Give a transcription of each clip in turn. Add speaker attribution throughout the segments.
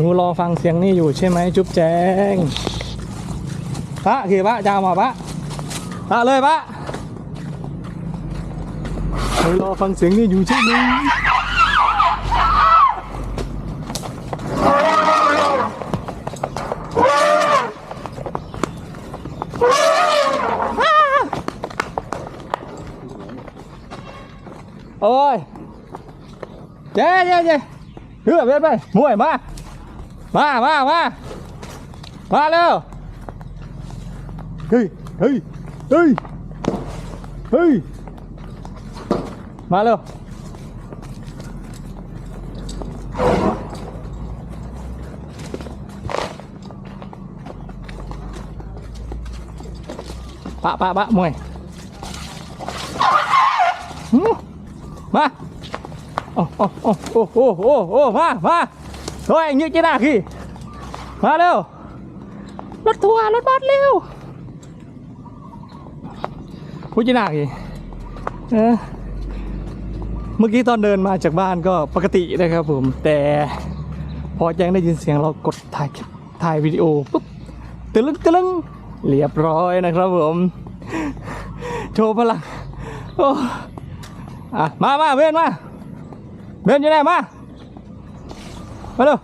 Speaker 1: หนูรอฟังเสียงนี่อยู่ใช่ไหมจุ๊บแจงปะขี่ปะจะเอามาปะปะเลยปะหนูรอฟังเสียงนี่อยู่ใช่ไหมโอ้ยเจ๊เจ๊เจ๊เฮ้ยไปไปมวยมา มามามามาเร็วเฮ้ยเฮ้ยเฮ้ยเฮ้ยมาเร็วปะปะปะมวยหืมมาโอ้โอ้โอ้โอ้โอ้โอ้โอ้มามา โอ้ยยืดจีน่าขี้มาเร็วรถทัวร์รถบัสเร็วพูดจีน่าขี้เออเมื่อกี้ตอนเดินมาจากบ้านก็ปกตินะครับผม แต่พอแจ้งได้ยินเสียงเรากดถ่ายถ่ายวิดีโอปุ๊บตะลึงตะลึงเรียบร้อยนะครับผม โชว์พลังโอ้อะมามาเบนมาเบนอยู่ไหนมา มาเร็ว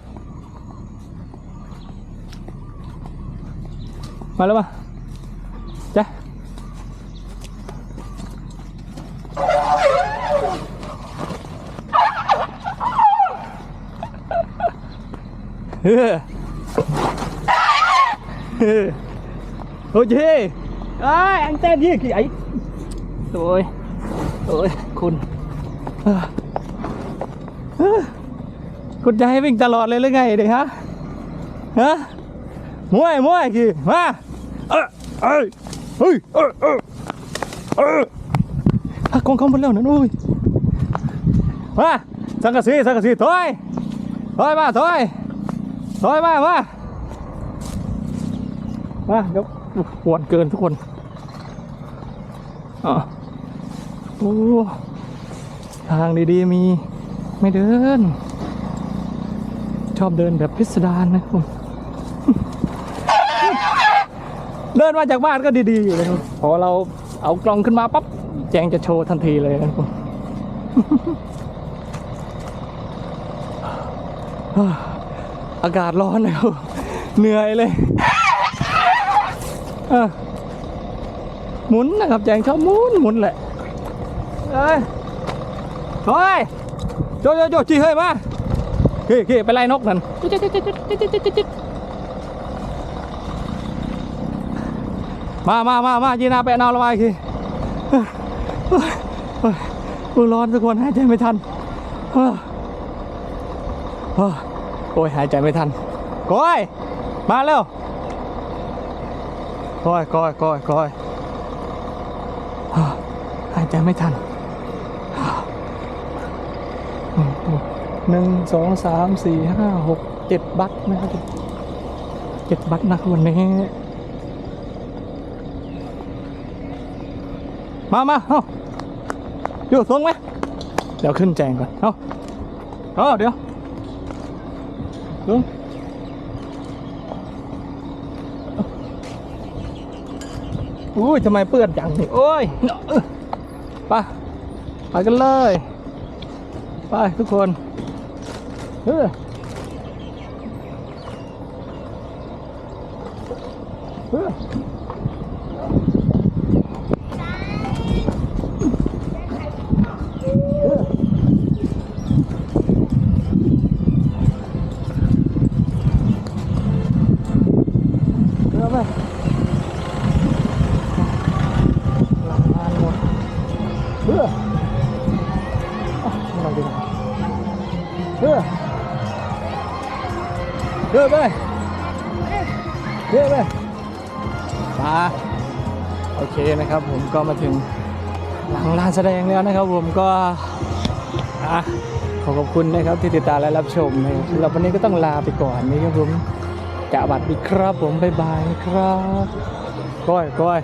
Speaker 1: มาแล้วมาจ้ะเฮ้อเฮ้ คุณเอ้อเอ้อคุณจะให้วิ่งตลอดเลยหรือไงเด็กฮะฮะมวยมวยกี่มาเออเอ้ยเฮ้ยเออเออเออหักกองเขาหมดแล้วนั่นโอ้ยมาสังกะสีสังกะสีถอยถอยมาถอยถอยมามามาเดี๋ยวปวดเกินทุกคนอะโอ้ทางดีๆมีไม่เดิน ชอบเดินแบบพิสดารนะผมเดินมาจากบ้านก็ดีๆอยู่เลยครับพอเราเอากล้องขึ้นมาปั๊บแจงจะโชว์ทันทีเลยนะครับผมอากาศร้อนนะครับเหนื่อยเลยหมุนนะครับแจงชอบหมุนหมุนแหละเอ้ยเฮ้ยโจโจโจจีเฮ้ยมา ขี่ขี่ไปไล่นกนั่นมามามามายีนาไปเอาละไปคือกูร้อนทุกคนหายใจไม่ทันเฮ้อเฮ้อโอ้ยหายใจไม่ทันก้อยมาเร็วก้อยก้อยก้อยก้อยหายใจไม่ทัน หนึ่งสองสามสี่ห้าหกเจ็ดบัตรนะครับเจ็ดบัตรนะครับวันนี้ มามาเอาอยู่สูงไหมเดี๋ยวขึ้นแจงก่อนเอ้าเอาเดี๋ยวลงอุ้ยทำไมเปื้อนจังนี่โอ้ยไปไปกันเลย ไปทุกคน เออเออเรือไปหลังงานหมดเรือะไม่ต้องดีกว่าเรือเรือไปมาโอเคนะครับผมก็มาถึงหลังลานแสดงแล้วนะครับผมก็อะขอขอบคุณนะครับที่ติดตามและรับชมนะครับสำหรับวันนี้ก็ต้องลาไปก่อนนี้ครับผมจะบัดดีครับผมบ๊ายบายนะครับก้อยก้อย